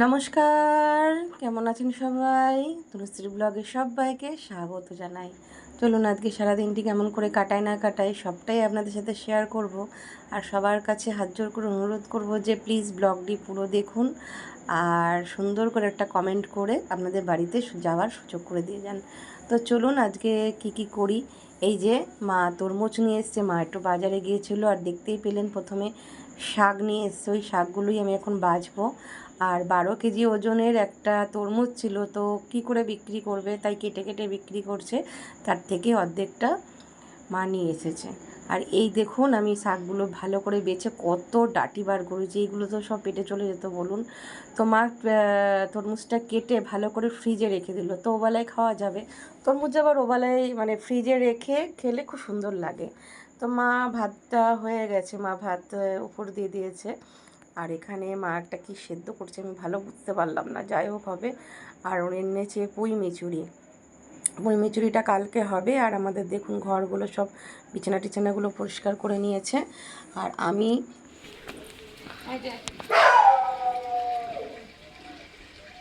নমস্কার, কেমন আছেন সবাই? তুলসীর ব্লগে সবাইকে স্বাগত জানাই। চলুন আজকে সারাদিনটি কেমন করে কাটায় না কাটায় সবটাই আপনাদের সাথে শেয়ার করব। আর সবার কাছে হাত জোর করে অনুরোধ করব যে প্লিজ ব্লগটি পুরো দেখুন আর সুন্দর করে একটা কমেন্ট করে আপনাদের বাড়িতে যাওয়ার সুযোগ করে দিয়ে যান। তো চলুন আজকে কি কি করি? এই যে মা তরমুজ নিয়ে এসছে, মা একটু বাজারে গিয়েছিল আর দেখতেই পেলেন প্রথমে শাক নিয়ে এসছে। ওই শাকগুলোই আমি এখন বাছবো আর বারো কেজি ওজনের একটা তরমুজ ছিল, তো কি করে বিক্রি করবে? তাই কেটে কেটে বিক্রি করছে। তার থেকে অর্ধেকটা মা নিয়ে এসেছে। আর এই দেখুন, আমি শাকগুলো ভালো করে বেছে কত ডাটি বার করেছি। এইগুলো তো সব পেটে চলে যেত, বলুন। তো মা তরমুজটা কেটে ভালো করে ফ্রিজে রেখে দিল। তো ওবেলায় খাওয়া যাবে। তরমুজ আবার ওবেলায় মানে ফ্রিজে রেখে খেলে খুব সুন্দর লাগে। তো মা, ভাতটা হয়ে গেছে। মা ভাত উপর দিয়ে দিয়েছে। আর এখানে মা একটা কি সেদ্ধ করছে আমি ভালো বুঝতে পারলাম না যাই হোক হবে। আর ওর এনেছে পুঁই মিচুরি পুঁই মিচুরিটা কালকে হবে আর আমাদের দেখুন ঘরগুলো সব বিছানা টিছানাগুলো পরিষ্কার করে নিয়েছে। আর আমি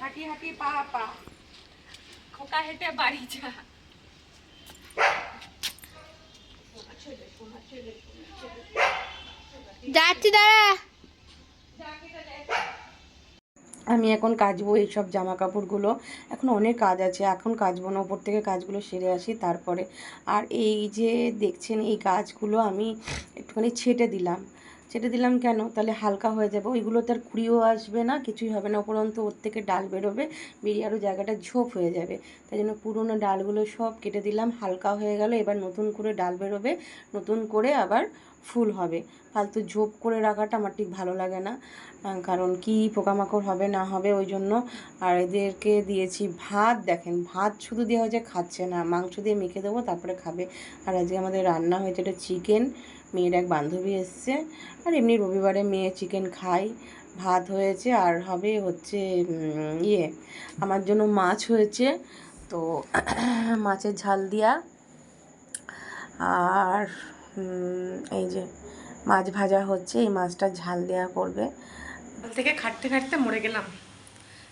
হাঁটি হাঁটি পা পা। খোকা হেঁটে বাড়ি যা। যাচ্ছি দাঁড়া। আমি এখন কাচবো এইসব জামা কাপড়গুলো এখন অনেক কাজ আছে, এখন কাচবো না ওপর থেকে কাজগুলো সেরে আসি তারপরে। আর এই যে দেখছেন এই গাছগুলো আমি একটুখানি ছেটে দিলাম। ছেটে দিলাম কেন? তাহলে হালকা হয়ে যাবে। ওইগুলো তার কুড়িও আসবে না, কিছুই হবে না। উপরন্ত ওর থেকে ডাল বেরোবে, বেরিয়ে আরও জায়গাটা ঝোপ হয়ে যাবে। তাই জন্য পুরোনো ডালগুলো সব কেটে দিলাম, হালকা হয়ে গেল। এবার নতুন করে ডাল বেরোবে। নতুন করে আবার ফুল হবে। ফালতু ঝোপ করে রাখাটা আমার ঠিক ভালো লাগে না কারণ কি পোকামাকড় হবে না হবে ওই জন্য। আর এদেরকে দিয়েছি ভাত, দেখেন ভাত শুধু দেওয়া হয়েছে খাচ্ছে না, মাংস দিয়ে মেখে দেবো, তারপরে খাবে। আর আজকে আমাদের রান্না হয়েছে এটা চিকেন, মেয়ের এক বান্ধবী এসছে। আর এমনি রবিবারে মেয়ে চিকেন খায়, ভাত হয়েছে আর হবে হচ্ছে ইয়ে আমার জন্য মাছ হয়েছে। তো মাছের ঝাল দিয়া। আর এই যে মাছ ভাজা হচ্ছে, এই মাছটা ঝাল দেওয়া করবে। থেকে খাটতে খাটতে মরে গেলাম,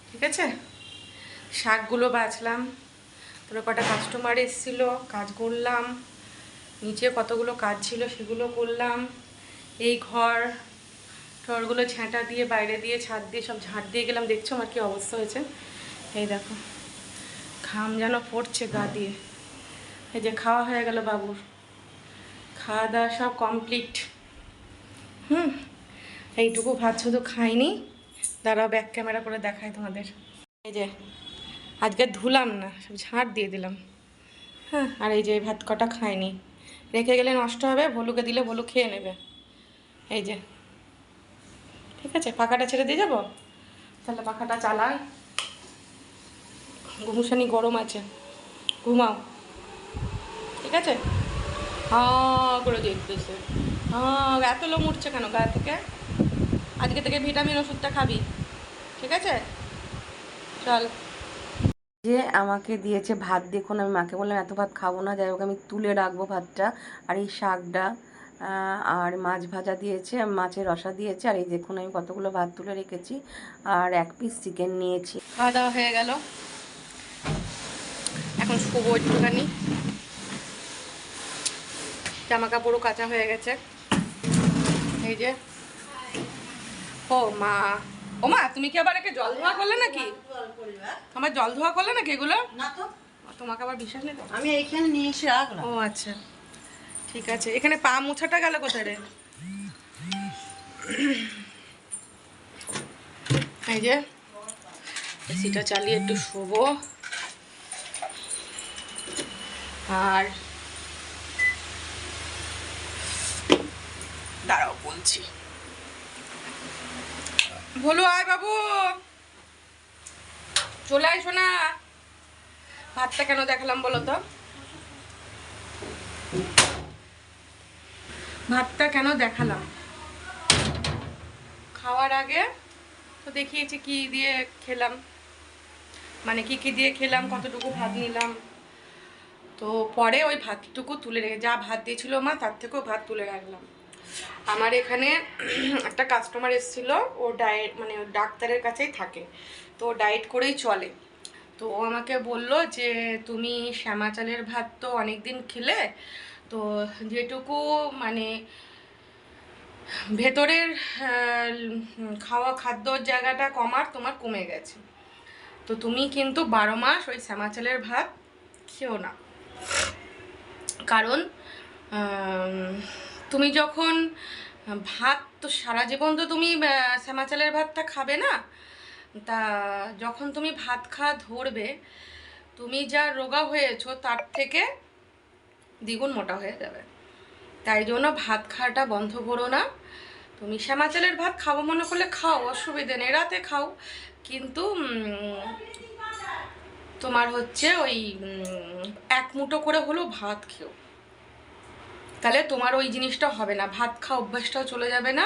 ঠিক আছে? শাকগুলো বাছলাম তারপরে কটা কাস্টমার এসেছিল, কাজ করলাম, নিচে কতগুলো কাজ ছিল সেগুলো করলাম, এই ঘর, টরগুলো ঝাঁটা দিয়ে, বাইরে দিয়ে, ছাদ দিয়ে, সব ঝাঁট দিয়ে গেলাম, দেখছ আমার কি অবস্থা হয়েছে? এই দেখো, ঘাম যেন পড়ছে গা দিয়ে। এই যে খাওয়া হয়ে গেল বাবুর। খাওয়া দাওয়া সব কমপ্লিট হুম, এইটুকু ভাত শুধু খাইনি। দাঁড়াও ব্যাক ক্যামেরা করে দেখায় তোমাদের। এই যে, আজকে ধুলাম না, সব ঝাঁট দিয়ে দিলাম। হ্যাঁ আর এই যে ভাত কটা খাইনি। রেখে গেলে নষ্ট হবে, ভলুকে দিলে ভলু খেয়ে নেবে। এই যে, ঠিক আছে, পাখাটা ছেড়ে দিয়ে যাব? তাহলে পাখাটা চালাই। ঘুমসানি গরম আছে। ঘুমাও। ঠিক আছে? হা করে দেখতেছে হ্যাঁ এত লোম উঠছে কেন গা থেকে? আজকে থেকে ভিটামিন ওষুধটা খাবি ঠিক আছে? চল। যে আমাকে দিয়েছে ভাত দেখুন আমি মাকে বললাম এত ভাত খাব না যাই হোক আমি তুলে রাখব ভাতটা। আর এই শাকটা আর মাছ ভাজা দিয়েছে মাছের রসা দিয়েছে আর এই দেখুন আমি কতগুলো ভাত তুলে রেখেছি আর এক পিস চিকেন নিয়েছি। খাওয়া দাওয়া হয়ে গেল। এখন শুবো একটুখানি। জামা কাপড়ও কাঁচা হয়ে গেছে। এই যে। ও মা। ও মা তুমি কি আবার একে জল ধোয়া করলে নাকি? আমার জল ধোয়া করলে নাকি এগুলো? না তো। তোমাকে আবার বিশ্বাস নেই? আমি এইখানে নিয়ে এসে রাখলাম। ও আচ্ছা। ঠিক আছে। এখানে পা মোছাটা গেল কোথায় রে? এই যে। এসিটা চালিয়ে একটু শোবো। আর বলছি বলো, আয় বাবু। চলে আসো না ভাতটা কেন দেখালাম বলো তো? ভাতটা কেন দেখালাম? খাওয়ার আগে তো দেখিয়েছি কি দিয়ে খেলাম। মানে কি কি দিয়ে খেলাম, কতটুকু ভাত নিলাম। তো পরে ওই ভাতটুকু তুলে রেখে যা ভাত দিয়েছিল মা, তার থেকেও ভাত তুলে রাখলাম। আমার এখানে একটা কাস্টমার এসেছিল, ও ডায়েট মানে ডাক্তারের কাছেই থাকে, তো ডায়েট করেই চলে। তো ও আমাকে বলল যে, তুমি শ্যামা চালের ভাত তো অনেক দিন খেলে, তো যেটুকু মানে ভেতরের খাওয়া খাদ্যর জায়গাটা কমার, তোমার কমে গেছে। তো তুমি কিন্তু বারো মাস ওই শ্যামা চালের ভাত খেও না। কারণ তুমি যখন ভাত তো সারা জীবন তো তুমি আহ, শ্যামা চালের ভাতটা খাবে না? তা যখন তুমি ভাত খাওয়া ধরবে তুমি যা রোগা হয়েছো তার থেকে দ্বিগুণ মোটা হয়ে যাবে। তাই জন্য ভাত খাওয়াটা বন্ধ করো না। তুমি শ্যামা চালের ভাত খাব মনে করলে খাও অসুবিধে নেই রাতে খাও। কিন্তু তোমার হচ্ছে ওই এক মুঠো করে হলেও ভাত খেও। তাহলে তোমার ওই জিনিসটা হবে না। ভাত খাওয়া অভ্যাসটাও চলে যাবে না।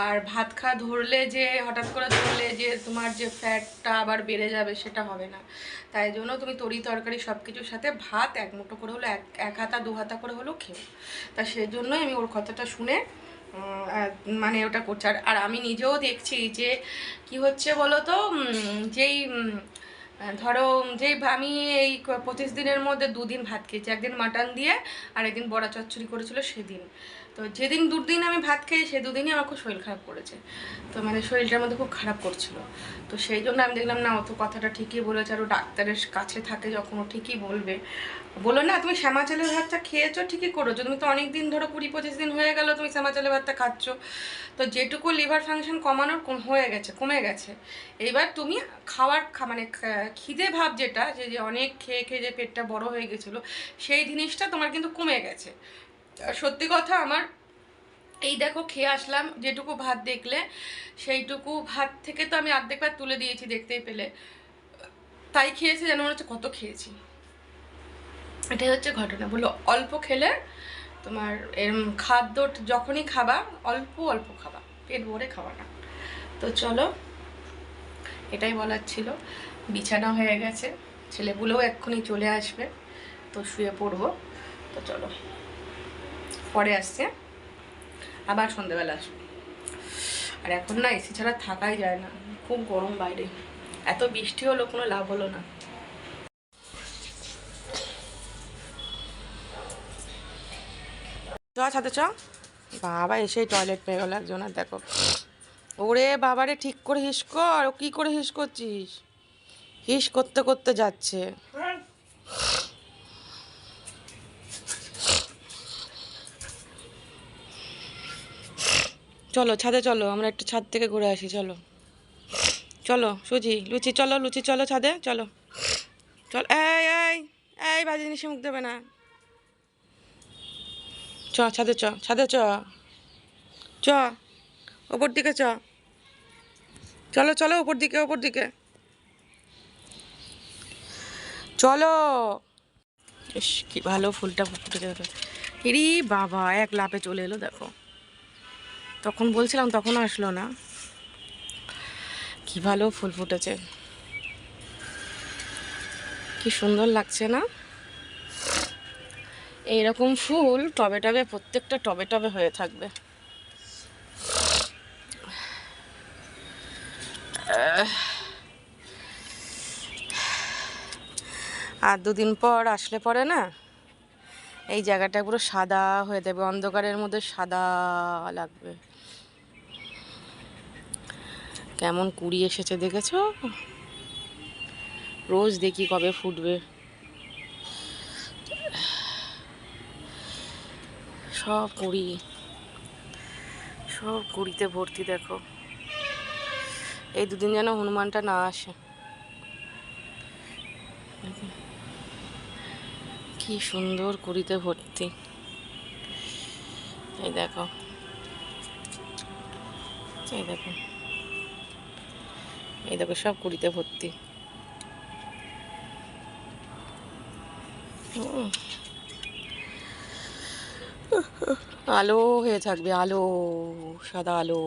আর ভাত খাওয়া ধরলে যে, হঠাৎ করে ধরলে যে, তোমার যে ফ্যাটটা আবার বেড়ে যাবে সেটা হবে না। তাই জন্য তুমি তরি তরকারি সব কিছুর সাথে ভাত এক মুঠো করে হলো এক এক হাতা, দু হাতা করে হলেও খেও তা সেজন্যই আমি ওর কথাটা শুনে মানে ওটা করছি। আর আমি নিজেও দেখছি যে, কি হচ্ছে বলো তো যেই ধরো, যে আমি এই পঁচিশ দিনের মধ্যে দুদিন ভাত খেয়েছি। একদিন মাটন দিয়ে আর একদিন বড়া চচ্চড়ি করেছিল সেদিন। তো যেদিন দুদিন আমি ভাত খেয়ে সে দুদিনই আমার খুব শরীর খারাপ করেছে। তো মানে শরীরটার মধ্যে খুব খারাপ করছিল। তো সেই জন্য আমি দেখলাম, না অত কথাটা ঠিকই বলেছে আর ও ডাক্তারের কাছে থাকে যখন ও ঠিকই বলবে। বলো না, তুমি শ্যামা চালের ভাতটা খেয়েছো, ঠিকই করেছ। তুমি তো অনেক দিন ধরো কুড়ি পঁচিশ দিন হয়ে গেল তুমি শ্যামা চালের ভাতটা খাচ্ছ। তো যেটুকু লিভার ফাংশন কমানোর কম হয়ে গেছে, কমে গেছে। এইবার তুমি খাওয়ার মানে খিদে ভাব যেটা যে অনেক খেয়ে খেয়ে যে পেটটা বড় হয়ে গেছিল, সেই জিনিসটা তোমার কিন্তু কমে গেছে। সত্যি কথা আমার, এই দেখো খেয়ে আসলাম, যেটুকু ভাত দেখলে, সেইটুকু ভাত থেকে তো আমি অর্ধেক ভাত তুলে দিয়েছি দেখতেই পেলে। তাই খেয়েছি যেন মনে হচ্ছে কত খেয়েছি। এটাই হচ্ছে ঘটনা। বলল, অল্প খেলে তোমার এরম খাদ্য যখনই খাবা, অল্প অল্প খাবা, পেট ভরে খাবা না। তো চলো, এটাই বলার ছিল। বিছানা হয়ে গেছে ছেলেগুলোও এক্ষুনি চলে আসবে, তো শুয়ে পড়ব। তো চলো। পরে আসছে। আবার সন্ধেবেলা আসবে। আর এখন না এসি ছাড়া থাকাই যায় না। খুব গরম বাইরে। এত বৃষ্টি হলো, কোনো লাভ হলো না। চ, ছাদে চ। বাবা এসেই টয়লেট পেয়ে গেল একজন, আর দেখো। ওরে বাবারে ঠিক করে হিস কর। ও কি করে হিস করছিস? হিস করতে করতে যাচ্ছে। চলো, ছাদে চলো, আমরা একটু ছাদ থেকে ঘুরে আসি, চলো। চলো, সুজি, লুচি, চলো লুচি, চলো ছাদে, চলো। চল, এই এই এই, ভাজি জিনিসে মুখ দেবে না। চ, ছাদে চ ছাদে চ। চ, ওপর দিকে চ। চলো চলো, ওপর দিকে ওপর দিকে। চলো। ইস, কি ভালো ফুলটা ফুটেছে দেখো ইরি বাবা, এক লাপে চলে এলো, দেখো। তখন বলছিলাম, তখনও আসলো না। কি ভালো ফুল ফুটেছে। কি সুন্দর লাগছে না? এইরকম ফুল টবে টবে, প্রত্যেকটা টবে টবে হয়ে থাকবে। আর দুদিন পর আসলে পরে না, এই জায়গাটা পুরো সাদা হয়ে যাবে, অন্ধকারের মধ্যে সাদা লাগবে। কেমন কুড়ি এসেছে দেখেছ? রোজ দেখি কবে ফুটবে। সব কুড়ি। সব কুড়িতে ভর্তি, দেখো। এই দুদিন যেন হনুমানটা না আসে। কি সুন্দর কুড়িতে ভর্তি। এই দেখো। এই দেখো। এই দেখো, সব কুড়িতে ভর্তি। আলো হয়ে থাকবে, আলো, সাদা আলো।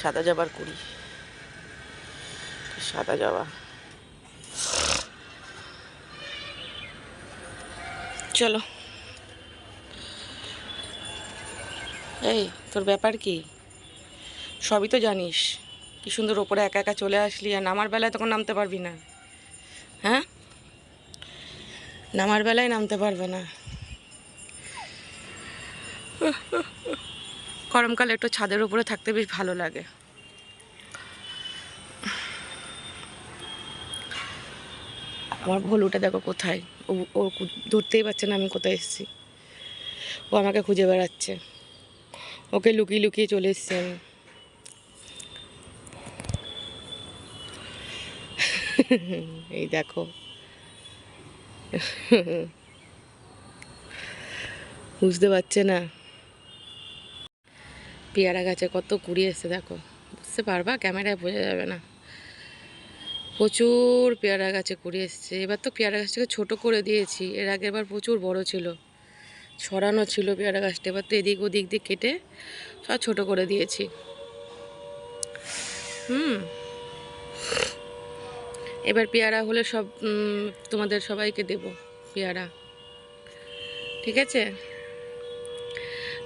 সাদা জবার কুড়ি। সাদা যাওয়া। চলো। এই, তোর ব্যাপার কি? সবই তো জানিস। কি সুন্দর ওপরে একা একা চলে আসলি আর নামার বেলায় তখন নামতে পারবি না। হ্যাঁ? নামার বেলায় নামতে পারবে না। গরমকালে একটু ছাদের উপরে থাকতে বেশ ভালো লাগে। আমার ভলুটা দেখো কোথায়? ও ধরতেই পারছে না আমি কোথায় এসেছি। ও আমাকে খুঁজে বেড়াচ্ছে। ওকে লুকিয়ে লুকিয়ে চলে এসেছি আমি। এই দেখো। বুঝতে পারছে না। পেয়ারা গাছে কত কুড়ি এসছে, দেখো। বুঝতে পারবা? ক্যামেরায় বোঝা যাবে না। প্রচুর পেয়ারা গাছে কুড়ি এসছে। এবার তো পেয়ারা গাছটাকে ছোট করে দিয়েছি। এর আগের বার প্রচুর বড় ছিল। ছড়ানো ছিল পেয়ারা গাছটা। এবার তো এদিক ওদিক দিয়ে কেটে সব ছোট করে দিয়েছি। হুম। এবার পেয়ারা হলে সব তোমাদের সবাইকে দেব পেয়ারা। ঠিক আছে?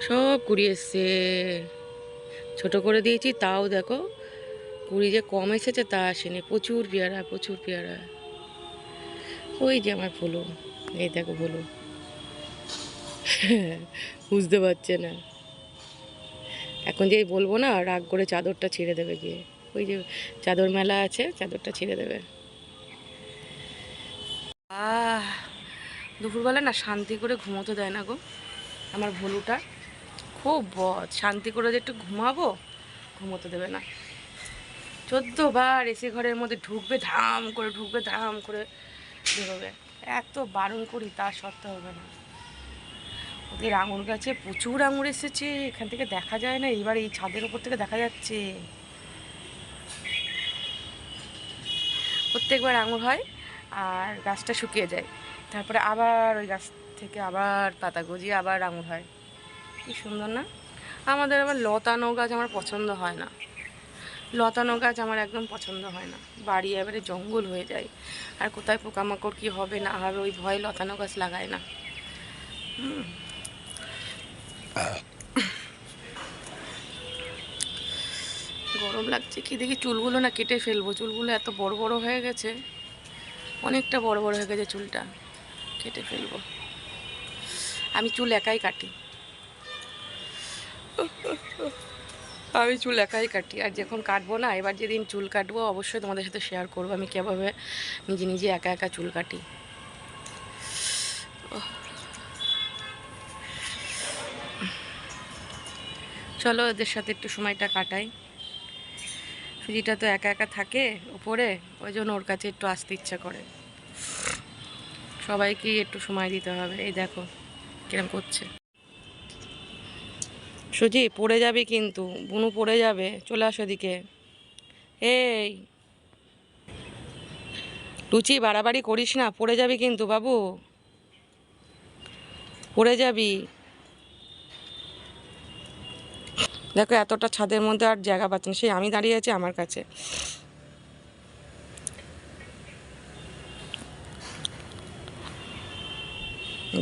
সব কুড়ি এসছে। ছোট করে দিয়েছি, তাও দেখো কুড়ি যে কম এসেছে তা আসেনি। প্রচুর পেয়ারা প্রচুর পেয়ারা। ওই যে আমার ফুলু, এই দেখো ফুলু। বুঝতে পারছে না। এখন যেই বলব না, রাগ করে চাদরটা ছিঁড়ে দেবে গিয়ে। ওই যে চাদর মেলা আছে, চাদরটা ছিঁড়ে দেবে। দুপুরবেলা না শান্তি করে ঘুমোতে দেয় না গো। আমার ভলুটা খুব বদ। শান্তি করে যে একটু ঘুমাবো, ঘুমোতে দেবে না। চোদ্দ বার এসে ঘরের মধ্যে ঢুকবে, ধাম করে ঢুকবে, ধাম করে বেরোবে। এত বারণ করি তার সত্ত্বেও হবে না। ওদের আঙুর গাছে প্রচুর আঙুর এসেছে, এখান থেকে দেখা যায় না এবার এই ছাদের উপর থেকে দেখা যাচ্ছে। প্রত্যেকবার আঙুর হয় আর গাছটা শুকিয়ে যায়। তারপরে আবার ওই গাছ থেকে আবার পাতা গজিয়ে আবার আঙুর হয়। কি সুন্দর না? আমাদের আবার লতানো গাছ আমার পছন্দ হয় না। লতানো গাছ আমার একদম পছন্দ হয় না। বাড়ি এবারে জঙ্গল হয়ে যায়। আর কোথায় পোকামাকড় কী হবে না হবে, ওই ভয় লতানো গাছ লাগায় না। হুম। গরম লাগছে, কি দেখি চুলগুলো না কেটে ফেলব। চুলগুলো এত বড় বড় হয়ে গেছে, অনেকটা বড় বড় হয়ে গেছে চুলটা, কেটে ফেলব। আমি চুল একাই কাটি। আমি চুল একাই কাটি, আর যখন কাটবো না, এবার যেদিন চুল কাটবো, অবশ্যই তোমাদের সাথে শেয়ার করব আমি কীভাবে নিজে নিজে একা একা চুল কাটি। চলো ওদের সাথে একটু সময়টা কাটাই। সুজিটা তো একা একা থাকে উপরে ওই জন্য ওর কাছে একটু আসতে ইচ্ছা করে। সবাইকেই একটু সময় দিতে হবে। এই দেখো কিরম করছে। সুজি, পড়ে যাবে কিন্তু। বুনু পড়ে যাবে। চলে আসো এদিকে। এই। লুচি বাড়াবাড়ি করিস না, পড়ে যাবি কিন্তু বাবু। পড়ে যাবি। দেখো এতটা ছাদের মধ্যে আর জায়গা পাচ্ছেন সেই আমি দাঁড়িয়ে আছি আমার কাছে।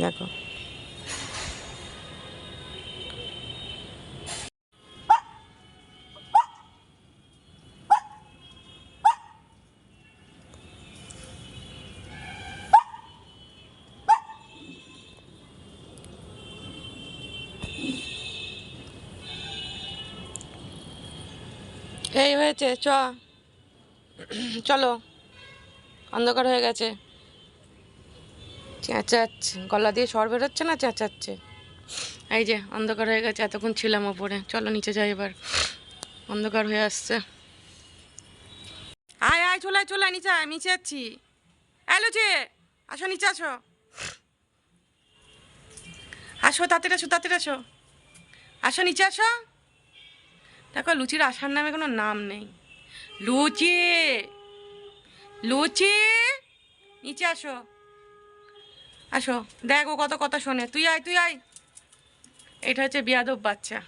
দেখো। এই হয়েছে, চ। চলো, অন্ধকার হয়ে গেছে। চেঁচাচ্ছে, গলা দিয়ে সর বেরোচ্ছে না, চেঁচাচ্ছে। এই যে, অন্ধকার হয়ে গেছে, এতক্ষণ ছিলাম ওপরে। চলো, নিচে যাই এবার। অন্ধকার হয়ে আসছে। আয় আয়, চলে চলে নিচে আয় নিচে যাচ্ছি। এলো যে আসো, নিচে আসো। আসো, তাড়াতাড়ি আসো তাড়াতাড়ি আসো। আসো, নিচে আসো। দেখো লুচির আসার নামে কোনো নাম নেই। লুচি! লুচি! নিচে আসো। আসো। দেখ ও কত কথা শোনে। তুই আয় তুই আয়। এটা হচ্ছে বিয়াদব বাচ্চা।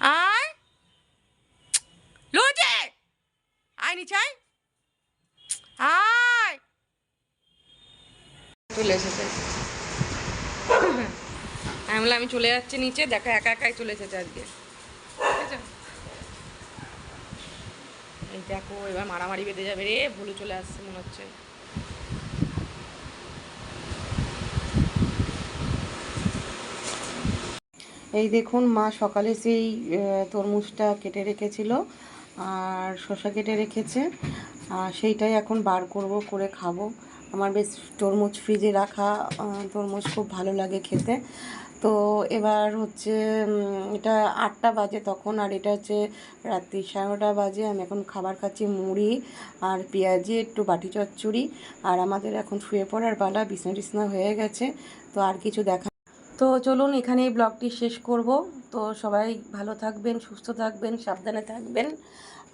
আয়! লুচি! আয় নিচে আয়। আয়! চলে এসেছে। আমি বললাম আমি চলে যাচ্ছি নিচে। দেখা একা একাই চলে এসেছে আজকে ঠিক আছে এই দেখো, এবার মারামারি বেঁধে যাবে রে, ভুলু চলে আসছে মনে হচ্ছে। এই দেখুন, মা সকালে সেই তরমুজটা কেটে রেখেছিল, আর শসা কেটে রেখেছে, আর সেইটাই এখন বার করব, করে খাব। আমার বেশ তরমুজ ফ্রিজে রাখা তরমুজ খুব ভালো লাগে খেতে। তো এবার হচ্ছে এটা আটটা বাজে তখন, আর এটা হচ্ছে রাত্রি সাড়ে বাজে, আমি এখন খাবার খাচ্ছি মুড়ি আর পেঁয়াজি, একটু বাটি চচ্চড়ি, আর আমাদের এখন শুয়ে পড়ার পালা, বিছনা টিছনা হয়ে গেছে, তো আর কিছু দেখা তো চলুন এখানে ব্লগটি শেষ করব। তো সবাই ভালো থাকবেন, সুস্থ থাকবেন, সাবধানে থাকবেন।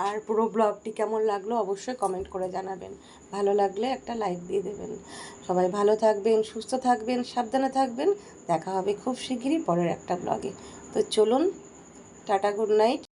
আর পুরো ব্লগটি কেমন লাগল অবশ্যই কমেন্ট করে জানাবেন। ভালো লাগলে একটা লাইক দিয়ে দেবেন। সবাই ভালো থাকবেন, সুস্থ থাকবেন, সাবধানে থাকবেন। দেখা হবে খুব শিগগিরই পরের একটা ব্লগে তো চলুন, টাটা গুড নাইট